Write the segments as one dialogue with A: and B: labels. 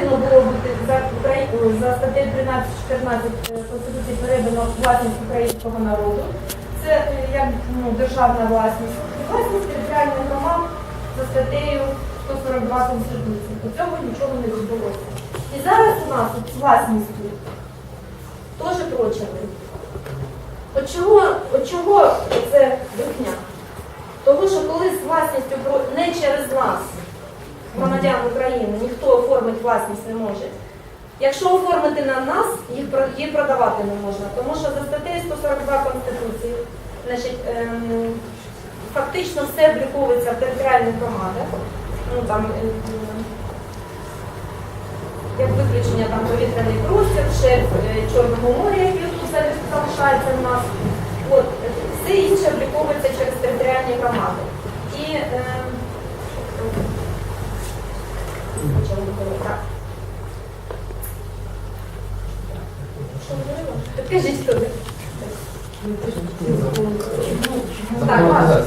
A: повинно було за, статтею 13-14 Конституції передано власність українського народу. Це е, як ну, державна власність. Власність територіальних громад за статтею 142 Конституції. До цього нічого не відбулося. І зараз у нас власністю теж прочили. От чого, от чого це брехня? Тому що коли з власністю не через нас, громадян України, ніхто оформити власність не може. Якщо оформити на нас, їх, продавати не можна. Тому що за статтею 142 Конституції, значить, ем, фактично все обліковується в територіальних громадах. Ну, там, ем, як виключення там повітряний простір, шельф е, Чорного моря, який тут залишається в нас. От, е, все інше обліковується через територіальні громади. І е, почали говорити, так. Що говорила? Підкажіть, хто ви? Так, ладно.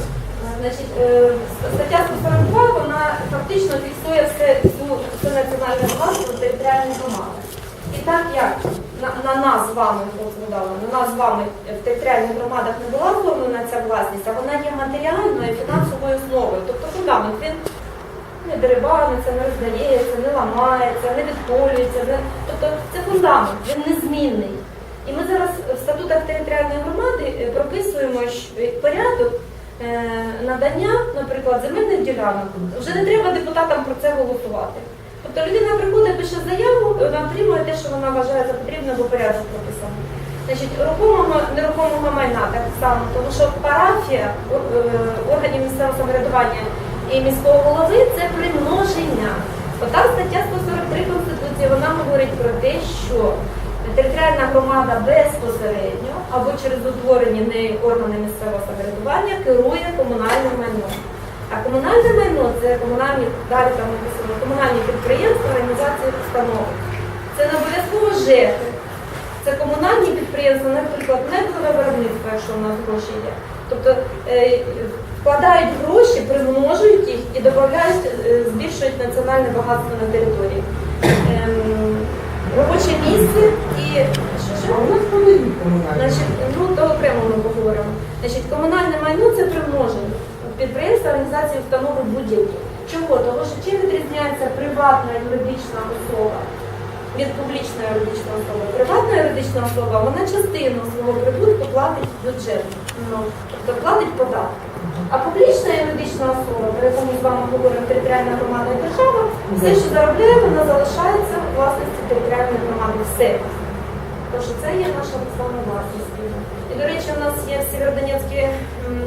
A: Значить, е, стаття 142, вона фактично фіксує все, всю, всю національну власність територіальних громад. І так як на, на нас з вами, от згадала, на нас з вами в територіальних громадах не була оформлена ця власність, а вона є матеріальною і фінансовою основою. Тобто фундамент він не дерибаниться, не роздається, не ламається, не відколюється. Не... Тобто це фундамент, він незмінний. І ми зараз в статутах територіальної громади е, прописуємо порядок е, надання, наприклад, земельних ділянок. Вже не треба депутатам про це голосувати. Тобто людина приходить, пише заяву, вона отримує те, що вона вважає за потрібне, бо порядок прописаний. Значить, рухомого, нерухомого майна так само, тому що парафія е, органів місцевого самоврядування і міського голови це примноження. Ота стаття 143 Конституції вона говорить про те, що територіальна громада безпосередньо або через утворені нею органи місцевого самоврядування керує комунальним майном. А комунальне майно це комунальні далі там написано комунальні підприємства, організації установи. Це не обов'язково ЖЕКи. Це комунальні підприємства, наприклад, меблеве виробництво, якщо в нас гроші є. Тобто е, вкладають гроші, примножують їх і додають, е, збільшують національне багатство на території. Ем, робоче місце і що?
B: А у нас.
A: Значить, ну то окремо ми поговоримо. Значить, комунальне майно це примноження. Підприємства, організації, установи будь-які. Чого? Тому що чим відрізняється приватна юридична особа від публічної юридичної особи? Приватна юридична особа, вона частину свого прибутку платить в бюджет, ну, тобто платить податки. А публічна юридична особа, про яку ми з вами говоримо, територіальна громада і держава, все, що заробляє, вона залишається у власності територіальної громади. Все. Тому це є наша саме власність. І, до речі, у нас є в Сєвєродонецькі м, ч- е,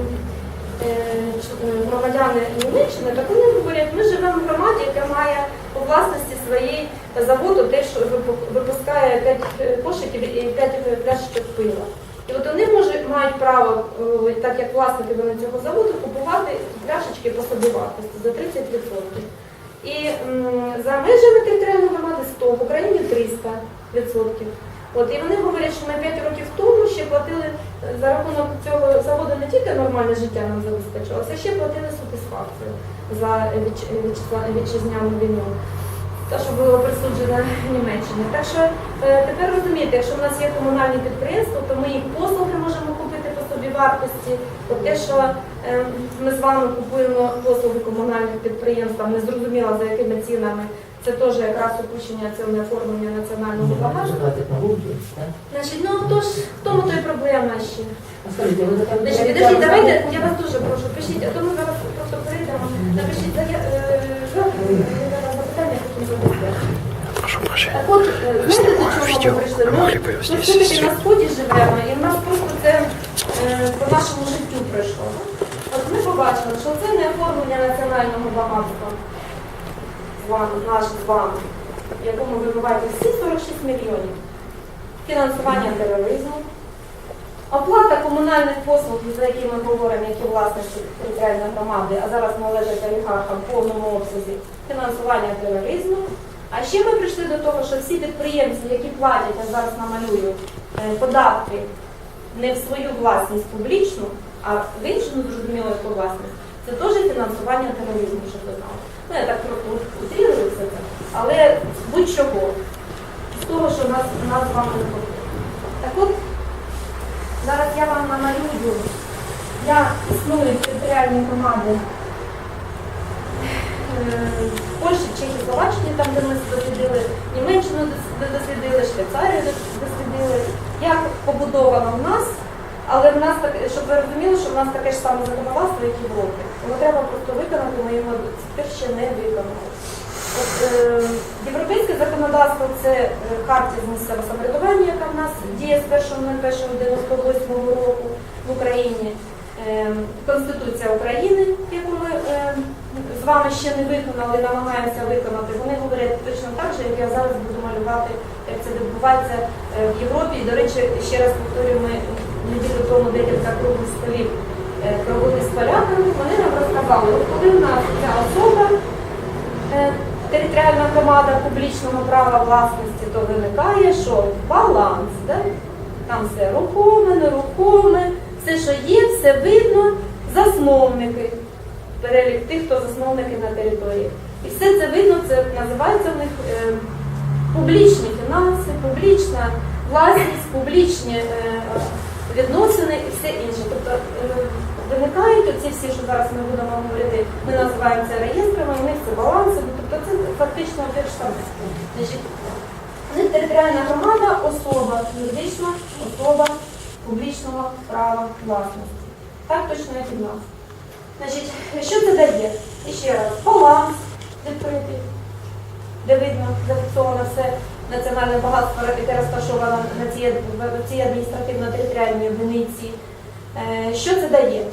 A: громадяни Німеччини, так вони говорять, ми живемо в громаді, яка має у власності своєї заводу те, що випускає 5 кошиків і 5 пляшечок пива. І от вони можуть, мають право, е, так як власники вони цього заводу, купувати пляшечки по собівартості за 30%. І м, за межами територіальної громади 100, в Україні 300%. От, і вони говорять, що ми 5 років тому ще платили е, за рахунок цього заводу не тільки нормальне життя нам забезпечувалося, а ще платили сатисфакцію за вітчизняну війну. Те, що було присуджено Німеччині. Так що е, тепер розумієте, якщо в нас є комунальні підприємства, то ми їх послуги можемо купити по собі вартості. От те, що е, ми з вами купуємо послуги комунальних підприємств, там незрозуміло за якими цінами, це теж якраз опущення цього неоформлення національного
B: так?
A: Значить, ну то ж в тому то й проблема ще.
B: А скажіть, ви
A: Значить, підождіть, давайте, я вас дуже прошу, пишіть, а то ми зараз просто перейдемо. Напишіть е, запит, я зараз запитання, потім.
C: Прошу.
A: Так от, е, знаєте, до чого ми прийшли? Ми, ми все-таки на сході живемо, і в нас просто це е, по нашому життю пройшло. От ми побачили, що це не оформлення національного багатства з наш вами, в якому вибиваєте всі 46 мільйонів. Фінансування тероризму, оплата комунальних послуг, за які ми говоримо, які власності територіальної громади, а зараз належать олігархам в повному обсязі, фінансування тероризму. А ще ми прийшли до того, що всі підприємці, які платять, я зараз намалюю, е, податки не в свою власність публічну, а в іншу незрозуміло яку власність, це теж фінансування тероризму, щоб ви знали. Ну, я так трохи утрілюю все це. Але будь-чого, з того, що нас, нас з вами не потрібно. Так от, зараз я вам намалюю Я існую існує територіальної громади е, Польщі, Чехії, Словаччині, там, де ми дослідили, Німеччину дослідили, Швейцарію дослідили, як побудовано в нас але в нас так, щоб ви розуміли, що в нас таке ж саме законодавство, як і в Європі. Його треба просто виконати, ми його тепер ще не виконали. От, е, європейське законодавство це е, хартія з місцевого самоврядування, яка в нас діє з 1.01.98 року в Україні. Е, Конституція України, яку ми е, з вами ще не виконали, намагаємося виконати. Вони говорять точно так же, як я зараз буду малювати, як це відбувається е, в Європі. І, до речі, ще раз повторюю, ми неділю тому декілька круглих столів е, провели з поляками. Вони нам розказали, от коли в нас ця особа, е, територіальна громада публічного права власності, то виникає, що баланс, да? там все рухоме, нерухоме, все, що є, все видно, засновники, перелік тих, хто засновники на території. І все це видно, це називається в них е, публічні фінанси, публічна власність, публічні е, відносини і все інше. Тобто е, виникають оці всі, що зараз ми будемо говорити, ми називаємо це реєстрами, у них це баланси, тобто це фактично те ж саме. Територіальна громада, особа, юридична особа публічного права власності. Так точно як і в нас. Значить, що це дає? І ще раз, баланс відкритий, де видно, зафіксовано все національне багатство, яке розташовано на цій, цій адміністративно-територіальній одиниці. Е, Що це дає?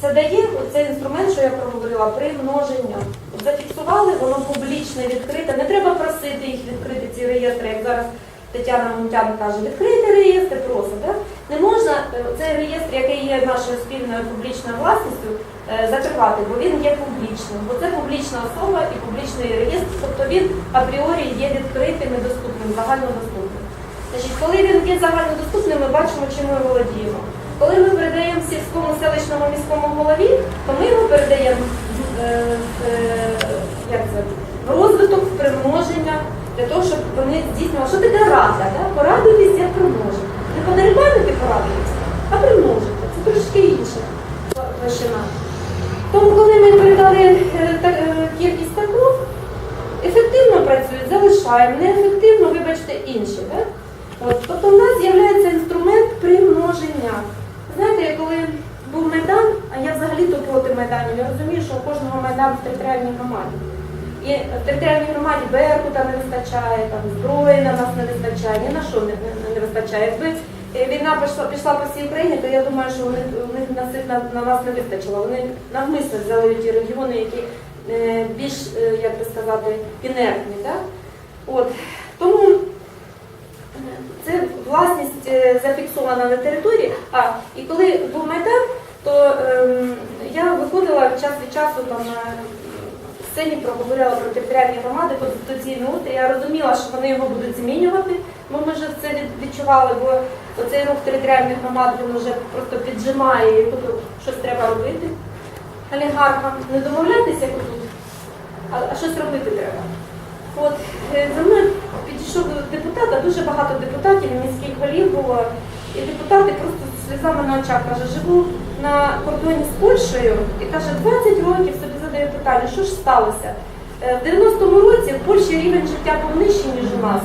A: Це дає цей інструмент, що я проговорила, примноження. Зафіксували, воно публічне, відкрите. Не треба просити їх відкрити ці реєстри, як зараз Тетяна Мунтян каже, відкрити реєстр просто. Да? Не можна е, цей реєстр, який є нашою спільною публічною власністю, е, закривати, бо він є публічним, бо це публічна особа і публічний реєстр, тобто він апріорі є відкритим і доступним, загальнодоступним. Значить, коли він є загальнодоступним, ми бачимо, чим ми володіємо. Коли ми передаємо сільському селищному міському голові, то ми його передаємо е, е, в розвиток, в примноження, для того, щоб вони здійснювали. Що таке рада? Да? Порадитись як примножити. Не подерибанити порадитися, а примножити. Це трошки інша площина. Тому, коли ми передали е, та- е, кількість таков, ефективно працюють, залишаємо, неефективно, вибачте, інші. Тобто в нас з'являється інструмент примноження. Знаєте, коли був Майдан, а я взагалі то проти Майдану, я розумію, що у кожного Майдан в територіальній громаді. І в територіальній громаді Беркута не вистачає, там, зброї на нас не вистачає, ні на що не, не, вистачає. Якби е, війна пішла, пішла по всій Україні, то я думаю, що вони, вони на, цих на, на нас не вистачило. Вони навмисно взяли ті регіони, які більш, е, як би сказати, інертні. Да? От. Тому це власність е, зафіксована на території. А і коли був майдан, то ем, я виходила час від часу там на сцені, проговорила про територіальні громади, конституційний устрій. Я розуміла, що вони його будуть змінювати, бо ми вже це відчували, бо оцей рух територіальних громад він вже просто піджимає, і щось треба робити. Олігархам не домовлятися, тут, а, щось робити треба. От е, за мною підійшов депутат, а дуже багато депутатів, міських голів було. І депутати просто з сльозами на очах каже, живу на кордоні з Польщею і каже, 20 років собі задає питання, що ж сталося? Е, В 90-му році в Польщі рівень життя був нижчий, ніж у нас.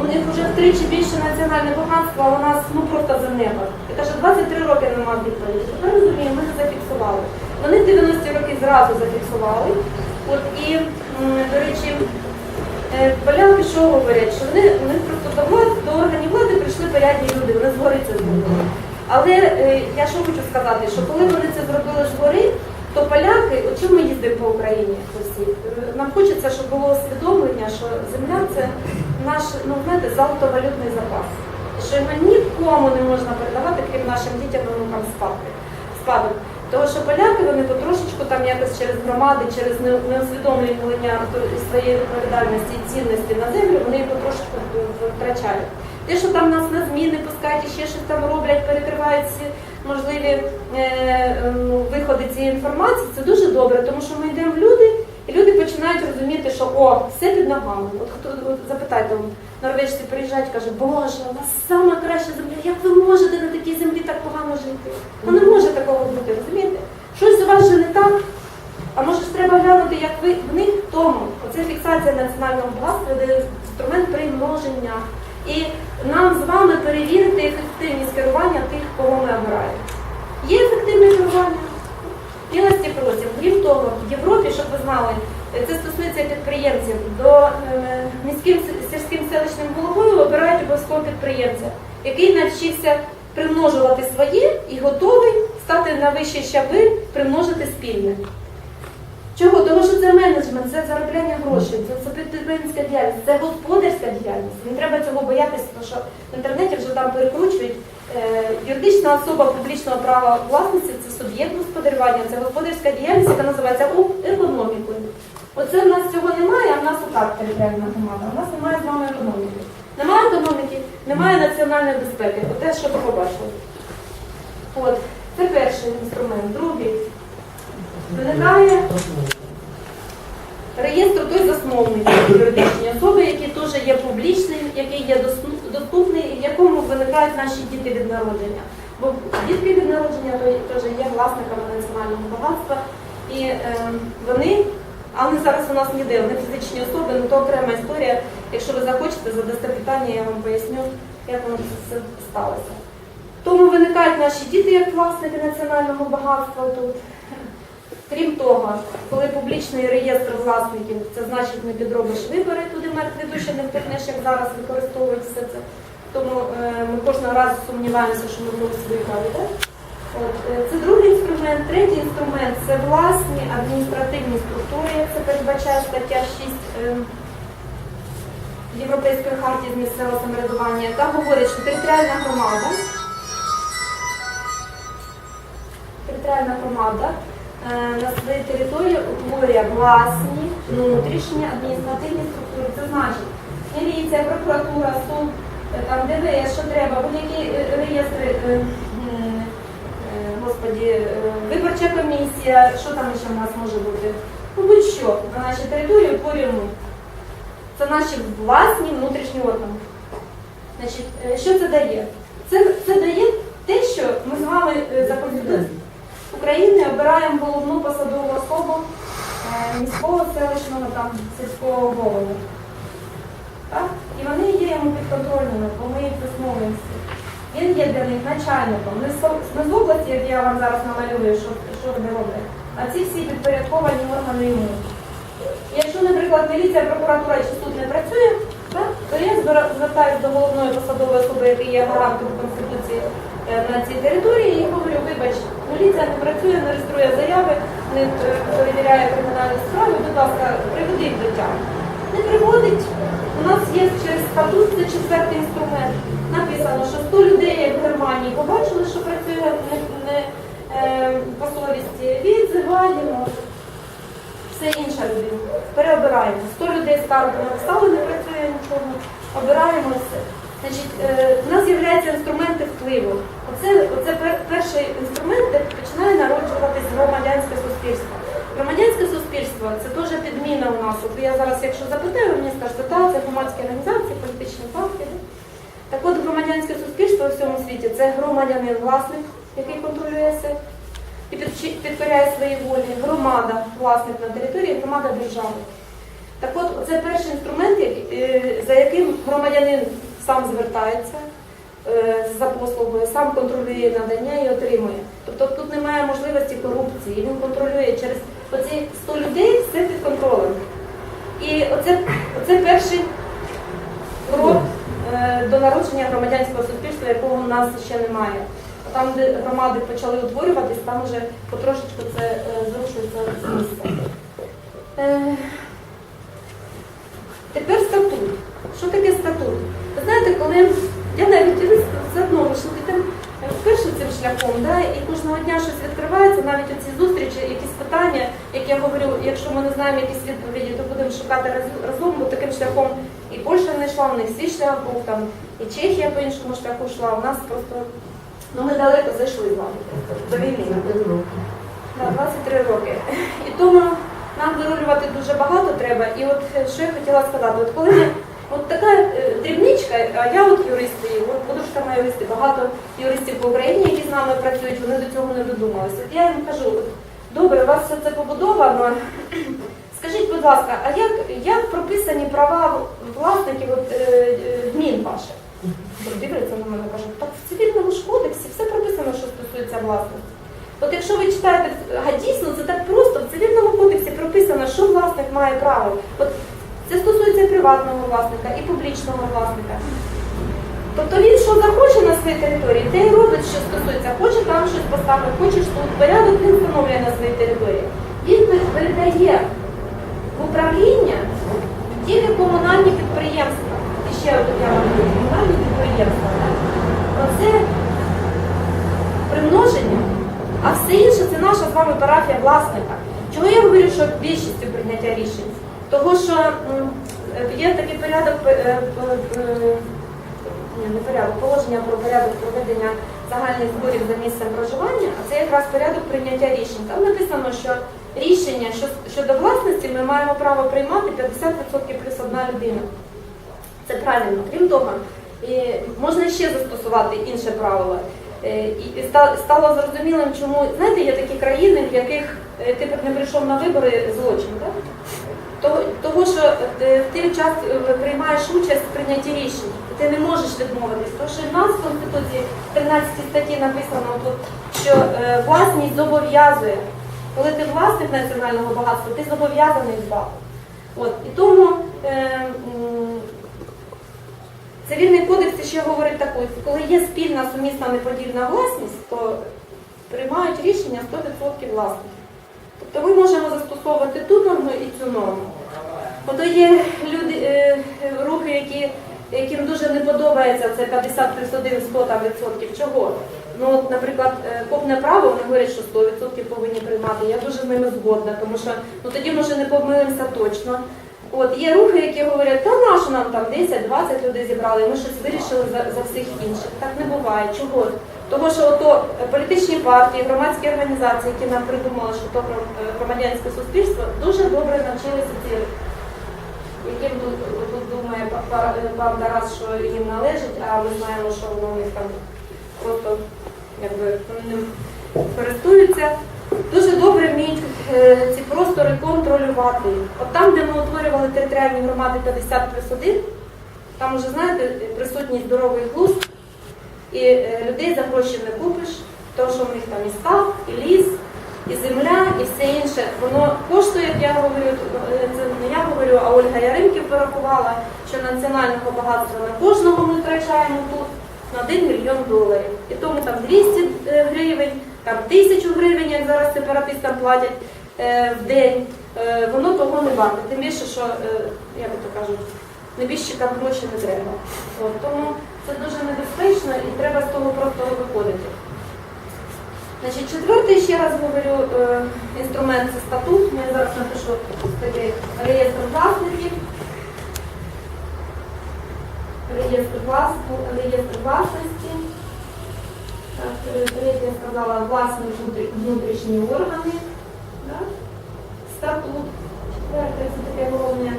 A: У них вже втричі більше національне багатство, а у нас ну просто занепад. І каже, 23 роки немає відповіді. Тепер розумію, ми не зафіксували. Вони в 90-ті роки зразу зафіксували. От і, до речі, Е, Поляки що говорять, що вони, вони просто до влади, до органів влади прийшли порядні люди, вони згори це зробили. Але е, я що хочу сказати, що коли вони це зробили згори, то поляки, от чому ми їздимо по Україні всі, е, нам хочеться, щоб було усвідомлення, що земля це наш, ну знаєте, золотовалютний запас. Що його нікому не можна передавати, крім нашим дітям внукам спадок. Тому що поляки вони потрошечку там якось через громади, через не- неусвідомлення своєї відповідальності і цінності на землю, вони їх потрошечку втрачають. Те, що там нас на зміни пускають і ще щось там роблять, перекривають всі можливі е, виходи цієї інформації, це дуже добре, тому що ми йдемо в люди, і люди починають розуміти, що о, все під ногами. От хто от запитайте, норвежці приїжджають, кажуть, боже, у вас сама краща земля. Як ви можете на такій землі так погано жити? Ну не може такого бути, розумієте? Щось у вас вже не так. А може ж треба глянути, як ви в них тому. Оце фіксація національного багатства, де інструмент примноження. І нам з вами перевірити ефективність керування тих, кого ми обираємо. Є ефективне керування. Милості просимо. Крім того, в Європі, щоб ви знали, це стосується підприємців, до е, міським сільським селищним головою обирають обов'язково підприємця, який навчився примножувати своє і готовий стати на вищі щаби, примножити спільне. Чого? Тому що це менеджмент, це заробляння грошей, це, підприємницька діяльність, це господарська діяльність. Не треба цього боятися, тому що в інтернеті вже там перекручують. Юридична особа публічного права власності це суб'єкт господарювання, це господарська діяльність, яка називається економікою. Оце в нас цього немає, а в нас отак територіальна громада. У нас немає з вами економіки. Немає економіки, немає національної безпеки. Оте, що ви побачили. От, це перший інструмент. Другий. Виникає Реєстр той засновник юридичні особи, які теж є публічним, який є дос- доступний, в якому виникають наші діти від народження. Бо дітки від народження теж є власниками національного багатства, і е, вони, але зараз у нас ніде, вони фізичні особи, ну то окрема історія. Якщо ви захочете, задасте питання, я вам поясню, як воно це сталося. Тому виникають наші діти як власники національного багатства тут. Крім того, коли публічний реєстр власників, це значить не підробиш вибори, туди мертві душі не втекнеш, як зараз використовують все це. Тому е, ми кожного разу сумніваємося, що ми будемо. Так? От, е, це другий інструмент. Третій інструмент це власні адміністративні структури, як це передбачає стаття 6 е, Європейської хартії з місцевого самоврядування, яка говорить, що територіальна громада територіальна громада на своїй території утворює власні внутрішні адміністративні структури. Це значить міліція, прокуратура, суд, е, там ДВС, що треба, будь-які е, реєстри, е, е, господі, е, виборча комісія, що там ще в нас може бути? Ну будь-що на нашій території утворюємо. Це наші власні внутрішні органи. Значить, е, що це дає? Це, це дає те, що ми з вами е, за Конституцією України обираємо головну посадову особу е, міського селищного там сільського голову. І вони є йому підконтрольними, бо ми їх засновуємося. Він є для них начальником. Не з області, як я вам зараз намалюю, що, що вони роблять, а ці всі підпорядковані органи йому. Якщо, наприклад, міліція, прокуратура чи суд не працює, то я звертаюся до головної посадової особи, який є гарантом Конституції е, на цій території, і говорю, вибач, міліція не працює, не реєструє заяви, не е, перевіряє кримінальні справи, будь ласка, приведи їх до тями. Не приводить. У нас є через статут, це четвертий інструмент. Написано, що 100 людей, в Германії, побачили, що працює не, не е, по совісті, відзиваємо все інша людина. Переобираємо. 100 людей скаргу написали, не працює нічого. Обираємо все. Значить, е, у нас з'являються інструменти впливу. Оце, оце перший інструмент, де починає народжуватись громадянське суспільство. Громадянське суспільство це теж підміна у нас. От я зараз, якщо запитаю, мені скажете, так, це громадські організації, політичні партії. Так от громадянське суспільство у всьому світі це громадянин власник, який контролює все і підкоряє своїй волі, громада, власник на території, громада держави. Так от, це перший інструмент, е, за яким громадянин сам звертається за послугою, сам контролює надання і отримує. Тобто тут немає можливості корупції, він контролює через оці 100 людей все під контролем. І оце, оце перший крок е, до народження громадянського суспільства, якого у нас ще немає. Там, де громади почали утворюватись, там вже потрошечку це е, зрушується з місця. Е, Тепер статут. Що таке статут? Ви знаєте, коли я навіть юрист, все одно ви ж йдете вперше цим шляхом, да, і кожного дня щось відкривається, навіть оці зустрічі, якісь питання, як я говорю, якщо ми не знаємо якісь відповіді, то будемо шукати разом, бо таким шляхом і Польща не йшла, у них свій шлях був там, і Чехія по іншому шляху йшла. У нас просто ну ми далеко зайшли з вами до війни. На 23 роки. І тому нам би контролювати дуже багато треба. І от що я хотіла сказати, от коли от така е, дрібничка, а я от юрист, і от подружка моя юристи, багато юристів по Україні, які з нами працюють, вони до цього не додумалися. От я їм кажу, добре, у вас все це побудовано. Скажіть, будь ласка, а як, як прописані права власників от, е, е, гмін ваших? Дивляться на мене кажуть, так в цивільному ж кодексі все прописано, що стосується власності. От якщо ви читаєте, а дійсно це так просто, в цивільному кодексі прописано, що власник має право. От це стосується приватного власника і публічного власника. Тобто він що захоче на своїй території, те й робить, що стосується, хоче там щось поставити, хоче тут, порядок він встановлює на своїй території. Він передає в управління тільки комунальні підприємства. І ще от я вам кажу, комунальні підприємства. Оце примноження, а все інше це наша з вами парафія власника. Чого я говорю, що більшістю прийняття рішень? Того, що е, є такий порядок, е, е, не порядок, положення про порядок проведення загальних зборів за місцем проживання, а це якраз порядок прийняття рішень. Там написано, що рішення щодо власності ми маємо право приймати 50% плюс одна людина. Це правильно. Крім того, можна ще застосувати інше правило. І стало зрозумілим, чому знаєте, є такі країни, в яких ти не прийшов на вибори злочин, так? Того, що е, ти час е, приймаєш участь в прийнятті рішень, ти не можеш відмовитись. Тому що в нас в Конституції в 13 статті написано що е, власність зобов'язує. Коли ти власник національного багатства, ти зобов'язаний дбати. От, і тому е, Цивільний кодекс ще говорить таку, коли є спільна сумісна неподільна власність, то приймають рішення 100% власників. Тобто ми можемо застосовувати ту норму і цю норму. Ото є люди, е, рухи, які, яким дуже не подобається це 50 плюс 1 100 там. Чого? Ну, от, наприклад, е, копне право, вони говорять, що 100% повинні приймати. Я дуже з ними згодна, тому що ну, тоді, може, не помилимося точно. От є рухи, які говорять, та нащо нам там 10-20 людей зібрали, ми щось вирішили за, за всіх інших. Так не буває. Чого? Тому що ото політичні партії, громадські організації, які нам придумали, що то е, громадянське суспільство, дуже добре навчилися ці яким тут, тут думає па- па- пан Тарас, що їм належить, а ми знаємо, що воно них там просто якби ним користуються. Дуже добре вміють е, ці простори контролювати. От там, де ми утворювали територіальні громади 50 плюс 1, там уже, знаєте, присутній здоровий глузд, і е, людей за гроші не купиш, тому що в них там і став, і ліс, і земля, і все інше. Воно коштує, як я говорю, е, це не я говорю, а Ольга Яремків порахувала, що національного багатства на кожного ми втрачаємо тут на 1 мільйон доларів. І тому там 200 е, гривень, там тисячу гривень, як зараз сепаратистам платять в день. Воно того не варте. Тим більше, що, як то кажуть, небіжчикам гроші не треба. От, тому це дуже небезпечно і треба з того просто виходити. Значить, четвертий, ще раз говорю, е, інструмент це статут. Я зараз напишу такий реєстр власників. Реєстр, влас... власності. Третє я сказала власні внутрішні органи. Статут. Це таке головне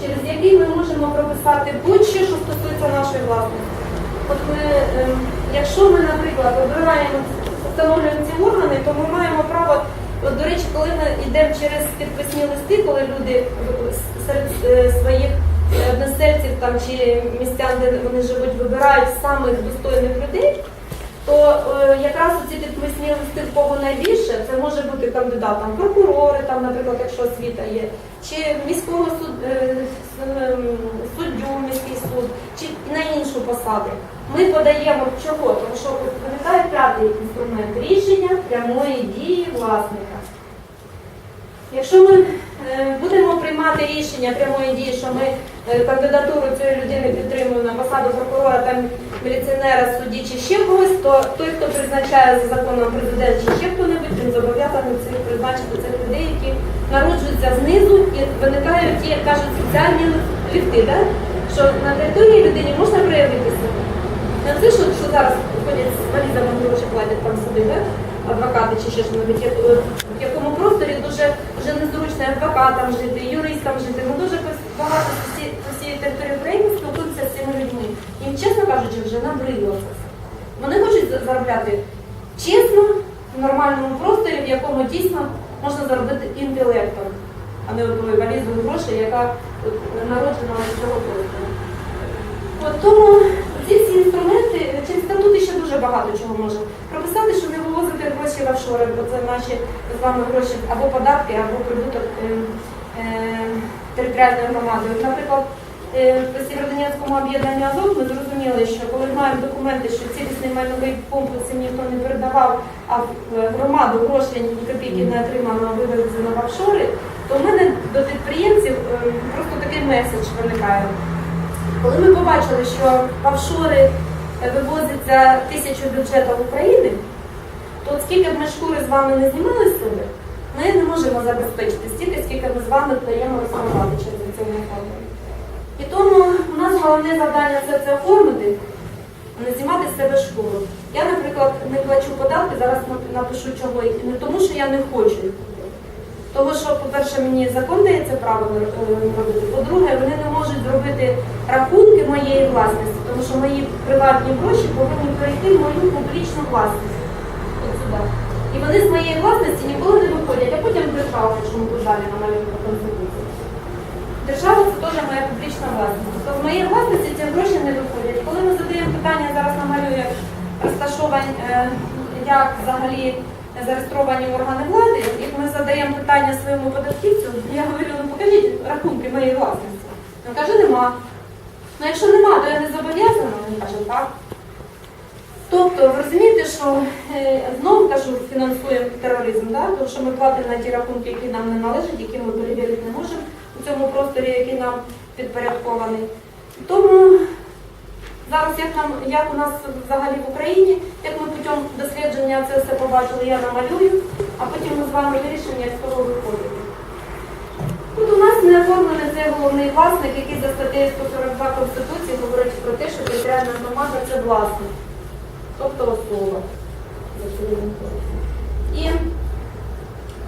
A: через який ми можемо прописати будь-що, що стосується нашої власності. От ми, ем, якщо ми, наприклад, обираємо, встановлюємо ці органи, то ми маємо право, от, до речі, коли ми йдемо через підписні листи, коли люди е, серед е, своїх е, односельців там, чи містян, де вони живуть, вибирають самих достойних людей, то е, якраз ці підписні листи, в кого найбільше, це може бути кандидат там, прокурори, там, наприклад, якщо освіта є, чи міського суд, е, суддю, міський суд, чи на іншу посаду. Ми подаємо чого? Тому що виникає п'ятий інструмент рішення прямої дії власника. Якщо ми будемо приймати рішення прямої дії, що ми е, кандидатуру цієї людини підтримуємо на посаду прокурора, там, міліціонера, судді чи ще когось, то той, хто призначає за законом президент чи ще хто-небудь, він зобов'язаний цих призначити цих людей, які народжуються знизу і виникають ті, як кажуть, соціальні ліфти, да? що на території людині можна проявити себе. Не це, що, що зараз ходять з валізами гроші платять там сюди, да? адвокати чи ще щось, в якому просторі дуже вже незручно адвокатам жити, юристам жити. Ми дуже багато по всій- території України спілкуються з цими людьми. Їм, чесно кажучи, вже набридло це. Вони хочуть заробляти чесно, в нормальному просторі, в якому дійсно можна заробити інтелектом, а не отою валізою грошей, яка народжена з цього простору. Тому ці всі інструменти, статути ще дуже багато чого може. Прописати, що не вивозити гроші в офшори, бо це наші з вами гроші або податки, або прибуток е, е, територіальної громади. Наприклад, е, в Сєвєродонецькому об'єднанні Азов ми зрозуміли, що коли маємо документи, що цілісний майновий комплекс ніхто не передавав, а в громаду гроші ні копійки не отримано, а вивезено в офшори, то в мене до підприємців е, просто такий меседж виникає. Коли ми побачили, що офшори вивозиться тисячу бюджетів України, то скільки б ми шкури з вами не знімали з себе, ми не можемо забезпечити стільки, скільки ми з вами даємо розформувати через цього фонду. І тому у нас головне завдання це це оформити, не знімати з себе шкуру. Я, наприклад, не плачу податки, зараз напишу чого, не тому, що я не хочу. Тому що, по-перше, мені закон дає це право е, робити. По-друге, вони не можуть зробити рахунки моєї власності, тому що мої приватні гроші повинні перейти в мою публічну власність. От сюди. І вони з моєї власності ніколи не виходять, а потім держава, тут далі намалюємо по конституції. Держава це теж моя публічна власність. Тобто з моєї власності ці гроші не виходять. Коли ми задаємо питання, зараз намалюю розташовані, е, як взагалі зареєстровані органи влади, і ми задаємо питання своєму податківцю, я говорю, ну покажіть рахунки моєї власності. Він каже, нема. Ну якщо нема, то я не зобов'язана, він каже, так. Тобто, ви розумієте, що е, знову кажу, фінансуємо тероризм, да? тому що ми платимо на ті рахунки, які нам не належать, які ми перевірити не можемо у цьому просторі, який нам підпорядкований. Тому зараз, як нам як у нас взагалі в Україні, як ми путем дослідження це все побачили, я намалюю, а потім ми з вами вирішимо, з того виходити. Тут у нас не оформлений цей головний власник, який за статтею 142 Конституції говорить про те, що територіальна громада це власник, тобто особа. І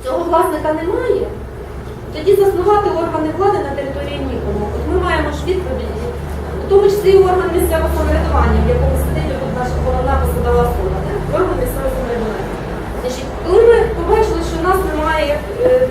A: цього власника немає, тоді заснувати органи влади на території нікому. От ми маємо ж відповіді, у тому числі орган місцевого самоврядування, в якому сидить тут наша головна посадова особа, орган місцевого самоврядування. Значить, коли ми побачили, що в нас немає як е,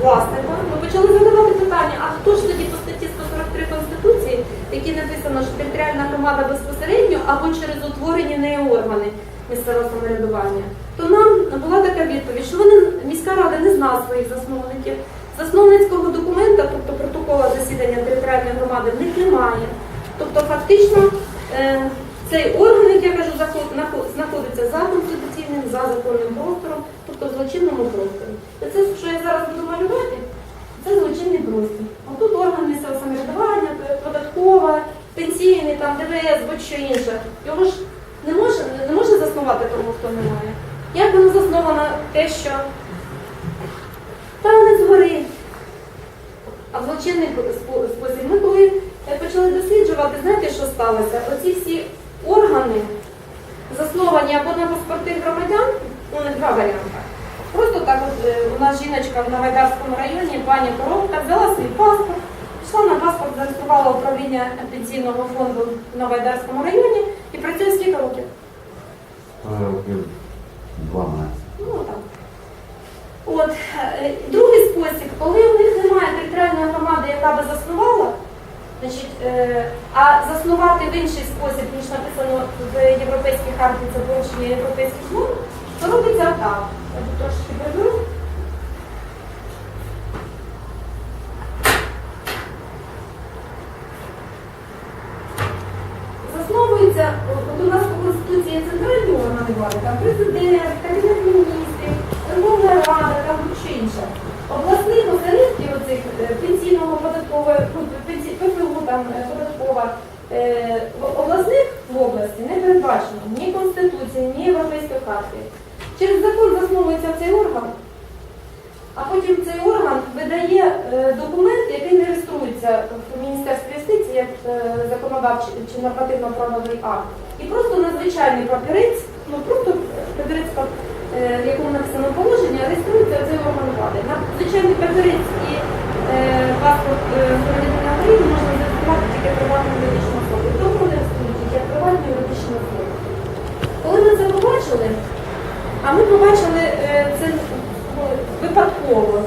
A: власника, ми почали задавати питання, а хто ж тоді по статті 143 Конституції, в якій написано, що територіальна громада безпосередньо або через утворені нею органи місцевого самоврядування, то нам була така відповідь, що вони міська рада не знала своїх засновників. Засновницького документа, тобто протокола засідання територіальної громади, в них немає. Тобто, фактично, е, цей орган, як я кажу, знаходиться за конституційним, за законним простором, тобто в злочинному просторі. Це, що я зараз буду малювати, це злочинний простір. А тут орган місцевого самоврядування, податкова, пенсійний, там, ДВС, будь-що інше. Його ж не може, не може заснувати тому, хто немає. Як воно засновано те, що танець згори. А в злочинний спосіб ми коли почали досліджувати, знаєте, що сталося? Оці всі органи засновані або на паспорти громадян, у них два варіанти. Просто так от е, у нас жіночка в Новайдарському районі, пані Коробка, взяла свій паспорт, пішла на паспорт, зареєструвала управління пенсійного фонду в Новайдарському районі і працює скільки років?
C: Років 12.
A: Ну так. От е, другий спосіб, коли у них немає територіальної громади, яка би заснувала, значить, е, а заснувати в інший спосіб, ніж написано в Європейській харті, це порушення європейських норм, то робиться так. Я тут трошки приберу. Засновується, от у нас по Конституції центральні органи влади, там президент, кабінет міністрів, Верховна Рада, там що інше. Обласних осередків оцих е, пенсійного податкового, там е, податкова, е, в- обласних в області не передбачено ні Конституції, ні Європейської харти. Через закон засновується цей орган, а потім цей орган видає е, документ, який не реєструється в Міністерстві юстиції як законодавчий чи нормативно-правовий акт. І просто надзвичайний папірець, ну просто папірець в якому написано положення, реєструється цей орган влади. На звичайний папірець і паспорт громадянина України можна зареєструвати тільки приватну юридичну особу. Тому тільки як приватну юридичну особу. Коли ми це побачили, а ми побачили е, це ну, випадково.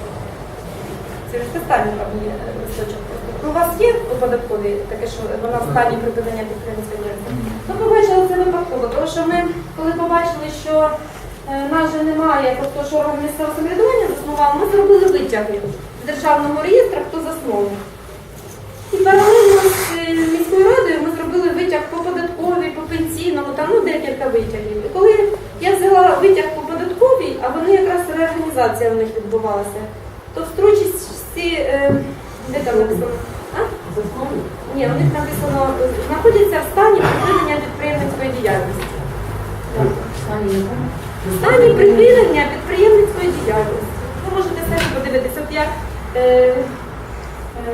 A: Це ж останній є е, листочок. Ну, У вас є у таке, що вона в стані припинення підприємства? Ми побачили це випадково, тому що ми, коли побачили, що е, нас же немає, тобто що орган місцевого самоврядування заснував, ми зробили витяги з державного реєстру, хто засновник. І паралельно витяг по податковій, по пенсійному, там ну декілька витягів. І коли я взяла витяг по податковій, а вони якраз реорганізація в них відбувалася, то в строчці е, де там написано? А? Ні, у них написано, знаходяться в стані припинення підприємницької діяльності. В стані припинення підприємницької діяльності. Ви можете самі подивитися, от я е, е,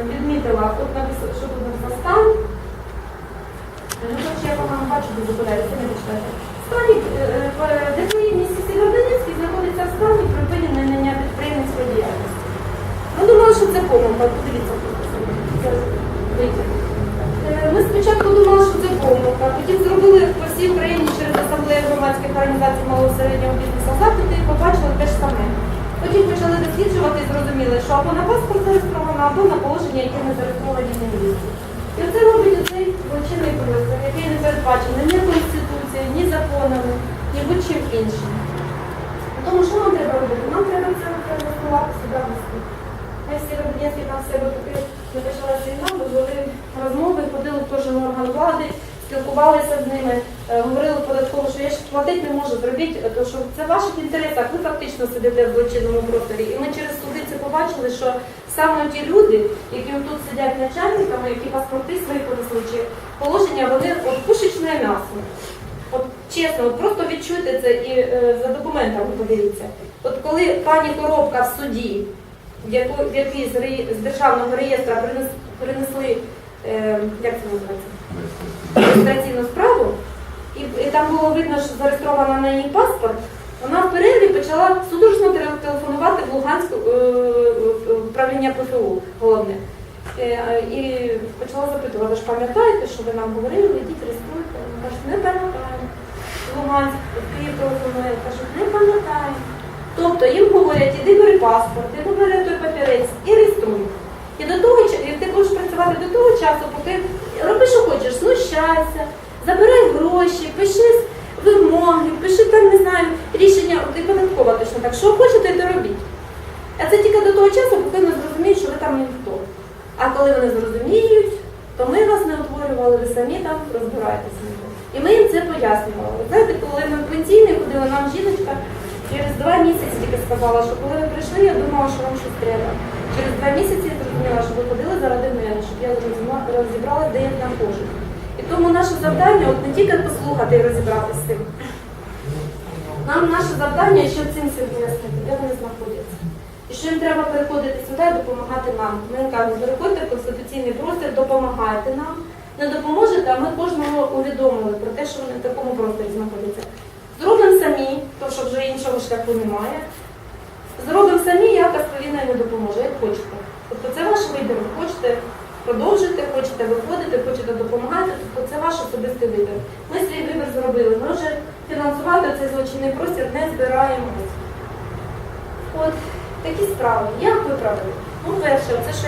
A: відмітила, тут написано, що тут написано стан. Е, Ну, хоч я погано бачу, бо закладаю, не почитайте. В стані, е, е, місті Сєвєродонецький знаходиться в стані припинення підприємницької діяльності. Ми думали, що це помилка, подивіться. Ми спочатку думали, що це помилка, потім зробили по всій Україні через асамблею громадських організацій малого середнього бізнесу запити і побачили те ж саме. Потім почали досліджувати і зрозуміли, що або на паспорт зареєстровано, або на положення, яке не зареєстровані на місці. І оце робить оцей злочинний простір, який не передбачений ні Конституцією, ні законами, ні будь-чим іншим. Тому що нам треба робити? Нам треба це реєструвати сюди в Москві. Ми всі робітники там себе поки не почалася війна, ми вели розмови, ходили теж на орган влади, спілкувалися з ними, е, говорили податково, що я ж платити не можу, зробіть, е, то що це в ваших інтересах, ви фактично сидите в злочинному просторі. І ми через це побачили, що саме ті люди, які тут сидять начальниками, які паспорти свої понесли, чи положення, вони от пушечне м'ясо. От чесно, от просто відчуйте це і е, за документами подивіться. От коли пані Коробка в суді, в яку в який з, реї- з державного реєстру принес, принесли, е, як це називається, реєстраційну справу, і, і там було видно, що зареєстровано на її паспорт, вона в перерві почала судорожно телефонувати в Луганську е, е, управління ПФУ головне. Е, І почала запитувати, ж пам'ятаєте, що ви нам говорили, йдіть реєструйте. Вона каже, не пам'ятаю. Луганськ, Київ телефонує, кажуть, не пам'ятаю. Тобто їм говорять, іди бери паспорт, іди бери той папірець і реєструй. І до того і ти будеш працювати до того часу, поки роби, що хочеш, знущайся, забирай гроші, пиши вимоги, пиши там, не знаю, рішення, і податкова точно так, що хочете, то робіть. А це тільки до того часу, поки не зрозуміють, що ви там ніхто. А коли вони зрозуміють, то ми вас не утворювали, ви самі там розбираєтеся. І ми їм це пояснювали. Знаєте, коли ми в пенсійний ходили, нам жіночка через два місяці тільки сказала, що коли ви прийшли, я думала, що вам щось треба. Через два місяці я зрозуміла, що ви ходили заради мене, щоб я розібрала, де я знаходжусь. Тому наше завдання от не тільки послухати і розібратися з цим. Нам наше завдання ще цим всім пояснити, де вони знаходяться. І що їм треба переходити сюди і допомагати нам. Ми кажемо, переходьте в конституційний простір, допомагайте нам. Не допоможете, а ми кожного увідомили про те, що вони в такому просторі знаходяться. Зробимо самі, тому що вже іншого шляху немає. Зробимо самі, якось повинна не допоможе, як хочете. Тобто це ваш вибір. Ви хочете продовжити, хочете виходити, хочете допомагати, то це ваш особистий вибір. Ми свій вибір зробили. Ми вже фінансувати цей злочинний простір не збираємось. От такі справи. Як виправити? Ну, перше, це що